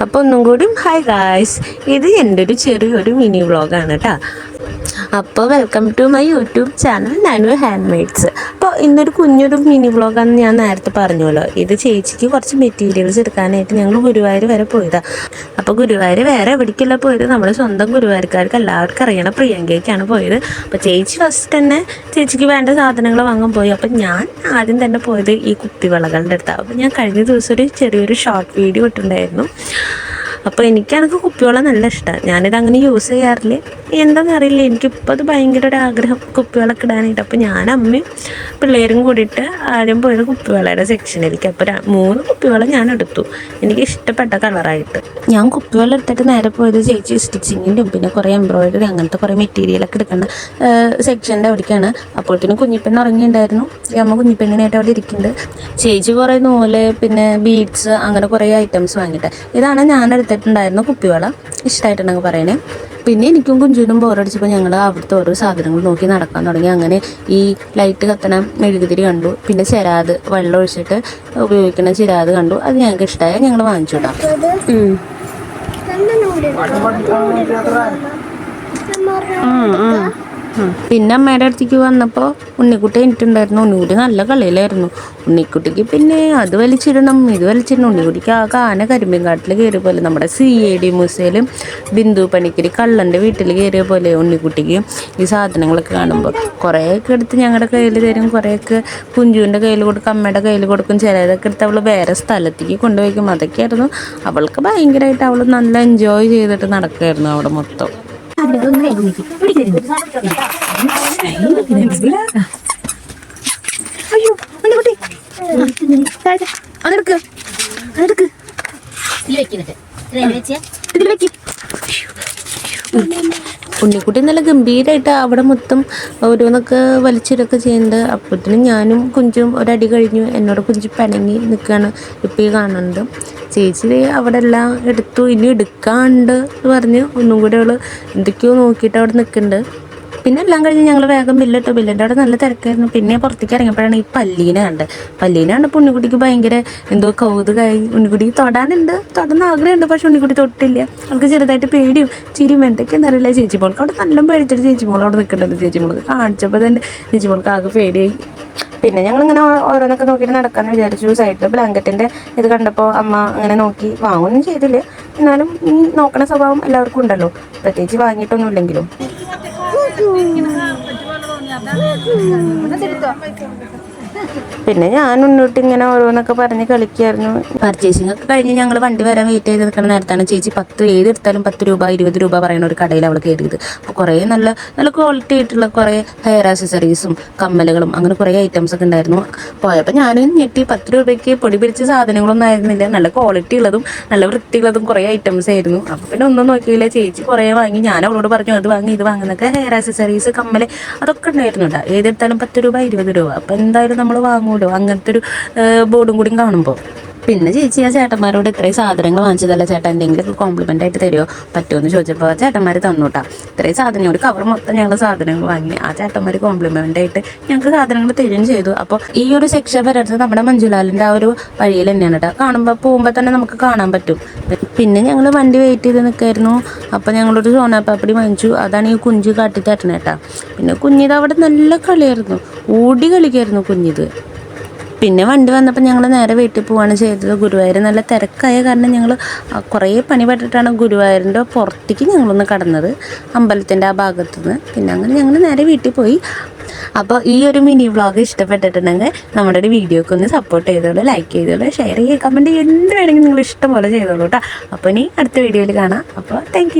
അപ്പോൾ ഒന്നും കൂടി ഹായ് ഗായ്സ് ഇത് എന്റെ ഒരു ചെറിയൊരു മിനി വ്ളോഗാണ് കേട്ടോ അപ്പോൾ welcome to my YouTube channel Nanu handmades അപ്പോൾ ഇന്നൊരു കുഞ്ഞൊരു മിനി വ്ളോഗാണ് ഞാൻ നേരത്തെ പറഞ്ഞല്ലോ ഇത് ചേച്ചിക്ക് കുറച്ച് മെറ്റീരിയൽസ് എടുക്കാനായിട്ട് ഞങ്ങൾ ഗുരുവായൂർ വരെ പോയതാണ് അപ്പോൾ ഗുരുവായൂർ വേറെ എവിടേക്കല്ല പോയത്? നമ്മുടെ സ്വന്തം ഗുരുവായൂർക്കാർക്ക് എല്ലാവർക്കും അറിയണ പ്രിയങ്കയ്ക്കാണ് പോയത്. അപ്പോൾ ചേച്ചി ഫസ്റ്റ് തന്നെ ചേച്ചിക്ക് വേണ്ട സാധനങ്ങൾ വാങ്ങാൻ പോയി. അപ്പോൾ ഞാൻ ആദ്യം തന്നെ പോയത് ഈ കുപ്പിവളകളുടെ അടുത്താണ് അപ്പോൾ ഞാൻ കഴിഞ്ഞ ദിവസം ഒരു ചെറിയൊരു ഷോർട്ട് വീഡിയോ ഇട്ടിട്ടുണ്ടായിരുന്നു. അപ്പോൾ എനിക്കാണെങ്കിൽ കുപ്പിവെള്ളം നല്ല ഇഷ്ടമാണ് ഞാനിത് അങ്ങനെ യൂസ് ചെയ്യാറില്ല. എന്താണെന്ന് അറിയില്ല. എനിക്കിപ്പോൾ അത് ഭയങ്കര ഒരു ആഗ്രഹം. കുപ്പിവെള്ളമൊക്കെ ഇടാനായിട്ട്. അപ്പോൾ ഞാൻ അമ്മയും പിള്ളേരും കൂടിയിട്ട് ആദ്യം പോയത് കുപ്പിവെള്ളയുടെ സെക്ഷനിലേക്ക് അപ്പോൾ മൂന്ന് കുപ്പിവെള്ളം ഞാൻ എടുത്തു. എനിക്ക് ഇഷ്ടപ്പെട്ട കളറായിട്ട് ഞാൻ കുപ്പിവെള്ളം എടുത്തിട്ട് നേരെ പോയത് ചേച്ചി സ്റ്റിച്ചിങ്ങിന്റെയും പിന്നെ കുറേ എംബ്രോയിഡറി അങ്ങനത്തെ കുറേ മെറ്റീരിയലൊക്കെ എടുക്കുന്ന സെക്ഷന്റെ അവിടേക്കാണ്. അപ്പോഴത്തേനും കുഞ്ഞിപ്പെണ്ണ് ഈ അമ്മ കുഞ്ഞിപ്പെണ്ണിനായിട്ട് അവിടെ ഇരിക്കുന്നുണ്ട്. ചേച്ചി കുറേ നൂൽ പിന്നെ ബീഡ്സ് അങ്ങനെ കുറേ ഐറ്റംസ് വാങ്ങിയിട്ട്. ഇതാണ് ഞാൻ എടുത്തിട്ടുണ്ടായിരുന്ന കുപ്പിവള ഇഷ്ടമായിട്ടുണ്ടെങ്കിൽ പറയണേ പിന്നെ എനിക്കും കുഞ്ചുനും ബോറടിച്ചപ്പോൾ ഞങ്ങൾ അവിടുത്തെ ഓരോ സാധനങ്ങൾ നോക്കി നടക്കാൻ തുടങ്ങി അങ്ങനെ ഈ ലൈറ്റ് കത്തണ മെഴുകുതിരി കണ്ടു പിന്നെ ചിരാത് വെള്ളം ഒഴിച്ചിട്ട് ഉപയോഗിക്കുന്ന ചിരാത് കണ്ടു അത് ഞങ്ങൾക്ക് ഇഷ്ടമായ ഞങ്ങൾ വാങ്ങിച്ചു വിടാം പിന്നെ അമ്മയുടെ അടുത്തേക്ക് വന്നപ്പോൾ ഉണ്ണിക്കുട്ടി എനിക്കുണ്ടായിരുന്നു. ഉണ്ണിക്കുട്ടി നല്ല കളിയിലായിരുന്നു. ഉണ്ണിക്കുട്ടിക്ക് പിന്നെ അത് വലിച്ചിടണം ഇത് വലിച്ചിടണം. ഉണ്ണിക്കുട്ടിക്ക് ആ കാന കരിമ്പിൻകാട്ടിൽ കയറിയ പോലെ. നമ്മുടെ സി എ ഡി മ്യൂസിയയിലും ബിന്ദു പണിക്കരി കള്ളന്റെ വീട്ടിൽ കയറിയ പോലെ ഉണ്ണിക്കുട്ടിക്ക് ഈ സാധനങ്ങളൊക്കെ കാണുമ്പോൾ കുറേയൊക്കെ എടുത്ത് ഞങ്ങളുടെ കയ്യിൽ തരും. കുറേയൊക്കെ കുഞ്ചുവിന്റെ കയ്യിൽ കൊടുക്കും അമ്മയുടെ കയ്യിൽ കൊടുക്കും. ചിലതൊക്കെ എടുത്ത് അവൾ വേറെ സ്ഥലത്തേക്ക് കൊണ്ടുപോയിക്കും. അതൊക്കെയായിരുന്നു. അവൾക്ക് ഭയങ്കരമായിട്ട് അവൾ നല്ല എൻജോയ് ചെയ്തിട്ട് നടക്കുമായിരുന്നു അവിടെ മൊത്തം. അയ്യോ ഉണ്ണിക്കുട്ടി അതെടുക്ക് അതെടുക്ക് ഇതിൽ വെക്ക് ഉണ്ണിക്കുട്ടി നല്ല ഗംഭീരമായിട്ട് അവിടെ മൊത്തം ഓരോന്നൊക്കെ വലിച്ചിടൊക്കെ ചെയ്യുന്നുണ്ട് അപ്പോഴത്തേനും ഞാനും കുഞ്ചും ഒരടി കഴിഞ്ഞു. എന്നോട് കുഞ്ചു പിണങ്ങി നിൽക്കുകയാണ് ഇപ്പോൾ ഈ കാണുന്നത് ചേച്ചി അവിടെ എല്ലാം എടുത്തു. ഇനി എടുക്കാണ്ട് എന്ന് പറഞ്ഞ് ഒന്നും കൂടെ അവൾ എന്തൊക്കെയോ നോക്കിയിട്ട് അവിടെ നിൽക്കുന്നുണ്ട് പിന്നെ എല്ലാം കഴിഞ്ഞ് ഞങ്ങൾ വേഗം ബില്ലിട്ടു. ബില്ലിന്റെ അവിടെ നല്ല തിരക്കായിരുന്നു. പിന്നെ പുറത്തേക്ക് ഇറങ്ങിയപ്പോഴാണ് ഈ പല്ലീനെ കണ്ടത് പല്ലീനെ കണ്ടപ്പോൾ ഉണ്ണിക്കുട്ടിക്ക് ഭയങ്കര എന്തോ കൗതുകമായി. ഉണ്ണിക്കുട്ടി തൊടാനുണ്ട്. തൊടുന്ന ആഗ്രഹമുണ്ട് പക്ഷെ ഉണ്ണിക്കുട്ടി തൊട്ടില്ല. അവൾക്ക് ചെറുതായിട്ട് പേടിയും ചിരിയും എന്തൊക്കെയാണെന്ന് അറിയില്ല. ചേച്ചി മോൾക്ക് അവിടെ നല്ല പേടിച്ചിട്ട് ചേച്ചി മോൾ അവിടെ നിൽക്കേണ്ടത് ചേച്ചി മോൾക്ക് കാണിച്ചപ്പോൾ തന്നെ ചേച്ചി മോൾക്ക് ആകെ പേടിയായി. പിന്നെ ഞങ്ങൾ ഇങ്ങനെ ഓരോന്നൊക്കെ നോക്കിയിട്ട് നടക്കാന്ന് വിചാരിച്ചു. സൈഡിൽ ബ്ലാങ്കറ്റിന്റെ ഇത് കണ്ടപ്പോൾ അമ്മ അങ്ങനെ നോക്കി. വാങ്ങുകയൊന്നും ചെയ്തില്ല. എന്നാലും ഈ നോക്കണ സ്വഭാവം എല്ലാവർക്കും ഉണ്ടല്ലോ. പ്രത്യേകിച്ച് വാങ്ങിയിട്ടൊന്നും ഇല്ലെങ്കിലും പിന്നെ ഞാൻ മുന്നോട്ട് ഇങ്ങനെ ഓരോന്നൊക്കെ പറഞ്ഞ് കളിക്കായിരുന്നു. പർച്ചേസിംഗ് ഒക്കെ കഴിഞ്ഞ് ഞങ്ങൾ വണ്ടി വരാൻ വെയിറ്റ് ചെയ്ത് നിൽക്കുന്ന നേരത്താണ് ചേച്ചി പത്ത് ഏത് എടുത്താലും പത്ത് രൂപ ഇരുപത് രൂപ പറയുന്ന ഒരു കടയിൽ അവൾ കയറിയത് അപ്പോൾ കുറേ നല്ല നല്ല ക്വാളിറ്റി ആയിട്ടുള്ള കുറേ ഹെയർ ആക്സസറീസും കമ്മലുകളും അങ്ങനെ കുറേ ഐറ്റംസ് ഒക്കെ ഉണ്ടായിരുന്നു. പോയപ്പോൾ ഞാനും ഞെട്ടി പത്ത് രൂപയ്ക്ക് പൊടി പിടിച്ച സാധനങ്ങളൊന്നും ആയിരുന്നില്ല. നല്ല ക്വാളിറ്റി ഉള്ളതും നല്ല വൃത്തിയുള്ളതും കുറേ ഐറ്റംസ് ആയിരുന്നു. അപ്പോൾ പിന്നെ ഒന്നും നോക്കിയില്ല. ചേച്ചി കുറേ വാങ്ങി. ഞാൻ അവളോട് പറഞ്ഞു അത് വാങ്ങി ഇത് വാങ്ങുന്നൊക്കെ ഹെയർ ആക്സസറീസ് കമ്മൽ അതൊക്കെ ഉണ്ടായിരുന്നു ഏതെടുത്താലും പത്ത് രൂപ ഇരുപത് രൂപ. അപ്പോൾ എന്തായാലും നമ്മൾ വാങ്ങുമല്ലോ അങ്ങനത്തെ ഒരു ബോർഡും കൂടി കാണുമ്പോൾ പിന്നെ ചേച്ചി ആ ചേട്ടന്മാരോട് ഇത്രയും സാധനങ്ങൾ വാങ്ങിച്ചതല്ല ചേട്ടൻ എന്തെങ്കിലും കോംപ്ലിമെന്റ് ആയിട്ട് തരുമോ പറ്റുമോ എന്ന് ചോദിച്ചപ്പോൾ ചേട്ടന്മാർ തന്നൂട്ടാ. ഇത്രയും സാധനം ഒരു കവർ മൊത്തം ഞങ്ങൾ സാധനങ്ങൾ വാങ്ങി. ആ ചേട്ടന്മാർ കോംപ്ലിമെന്റ് ആയിട്ട് ഞങ്ങൾക്ക് സാധനങ്ങൾ തരുകയും ചെയ്തു. അപ്പോൾ ഈ ഒരു സെക്ഷൻ വരുന്നത് നമ്മുടെ മഞ്ജുലാലിന്റെ ആ ഒരു വഴിയിൽ തന്നെയാണ് കേട്ടോ. കാണുമ്പോൾ പോകുമ്പോൾ തന്നെ നമുക്ക് കാണാൻ പറ്റും. പിന്നെ ഞങ്ങൾ വണ്ടി വെയിറ്റ് ചെയ്ത് നിൽക്കായിരുന്നു അപ്പോൾ ഞങ്ങളൊരു സോനാപ്പാപ്പടി വാങ്ങിച്ചു. അതാണ് ഈ കുഞ്ചു കാട്ടി. തരണേ പിന്നെ കുഞ്ഞിത് അവിടെ നല്ല കളിയായിരുന്നു. ഓടി കളിക്കായിരുന്നു കുഞ്ഞിത്. പിന്നെ വണ്ടി വന്നപ്പോൾ ഞങ്ങൾ നേരെ വീട്ടിൽ പോവുകയാണ് ചെയ്തത്. ഗുരുവായൂർ നല്ല തിരക്കായ കാരണം ഞങ്ങൾ കുറേ പണിപ്പെട്ടിട്ടാണ് ഗുരുവായൂരിന്റെ പുറത്തേക്ക് ഞങ്ങളൊന്ന് കടന്നത് അമ്പലത്തിന്റെ ആ ഭാഗത്തുനിന്ന്. പിന്നെ അങ്ങനെ ഞങ്ങൾ നേരെ വീട്ടിൽ പോയി. അപ്പോൾ ഈ ഒരു മിനി വ്ളോഗ് ഇഷ്ടപ്പെട്ടിട്ടുണ്ടെങ്കിൽ നമ്മുടെ ഒരു വീഡിയോക്ക് ഒന്ന് സപ്പോർട്ട് ചെയ്തോളൂ ലൈക്ക് ചെയ്തോളൂ ഷെയർ ചെയ്യുക കമന്റ് എന്ത് വേണമെങ്കിലും നിങ്ങൾ ഇഷ്ടം പോലെ ചെയ്തോളൂ കേട്ടോ അപ്പോൾ ഇനി അടുത്ത വീഡിയോയിൽ കാണാം. അപ്പോൾ താങ്ക്